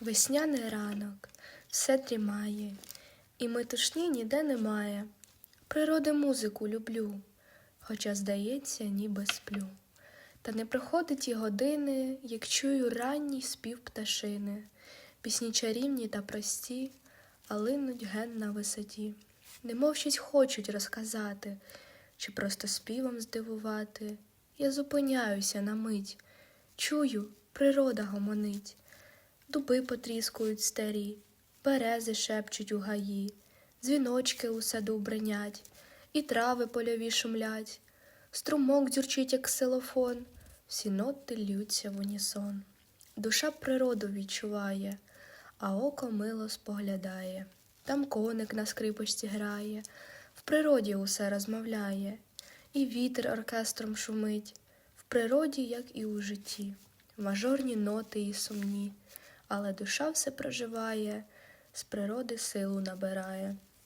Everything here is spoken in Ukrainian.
Весняний ранок, все дрімає, і метушні ніде немає. Природи музику люблю, хоча, здається, ніби сплю. Та не проходить і години, як чую ранній спів пташини, пісні чарівні та прості, а линуть ген на висоті, немов щось хочуть розказати, чи просто співом здивувати. Я зупиняюся на мить, чую, природа гомонить. Дуби потріскують старі, берези шепчуть у гаї, дзвіночки у саду бринять, і трави польові шумлять, струмок дзюрчить, як ксилофон, всі ноти ллються в унісон. Душа природу відчуває, а око мило споглядає. Там коник на скрипочці грає, в природі усе розмовляє, і вітер оркестром шумить, в природі, як і у житті, мажорні ноти і сумні, але душа все проживає, з природи силу набирає.